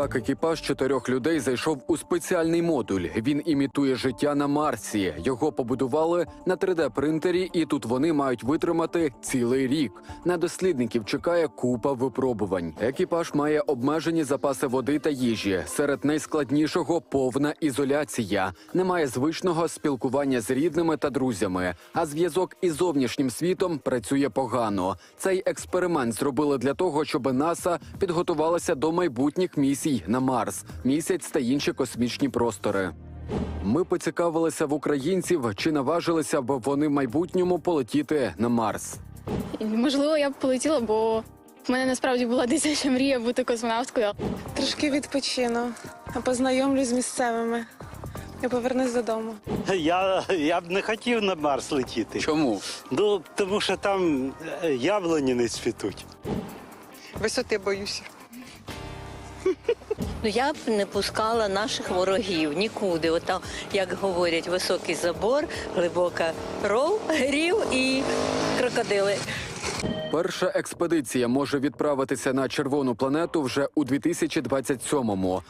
Так, екіпаж чотирьох людей зайшов у спеціальний модуль. Він імітує життя на Марсі. Його побудували на 3D-принтері, і тут вони мають витримати цілий рік. На дослідників чекає купа випробувань. Екіпаж має обмежені запаси води та їжі. Серед найскладнішого повна ізоляція. Немає звичного спілкування з рідними та друзями. А зв'язок із зовнішнім світом працює погано. Цей експеримент зробили для того, щоб НАСА підготувалася до майбутніх місій на Марс, місяць та інші космічні простори. Ми поцікавилися в українців, чи наважилися б вони в майбутньому полетіти на Марс. Можливо, я б полетіла, бо в мене насправді була дитяча мрія бути космонавткою. Трошки відпочину, а познайомлюсь з місцевими і повернусь додому. Я, я б не хотів на Марс летіти. Чому? Ну, тому що там е, яблуні не цвітуть. Висоти боюся. Ну я б не пускала наших ворогів нікуди. Отам, як говорять, високий забор, глибока ров, рів і крокодили. Перша експедиція може відправитися на червону планету вже у 2027-му.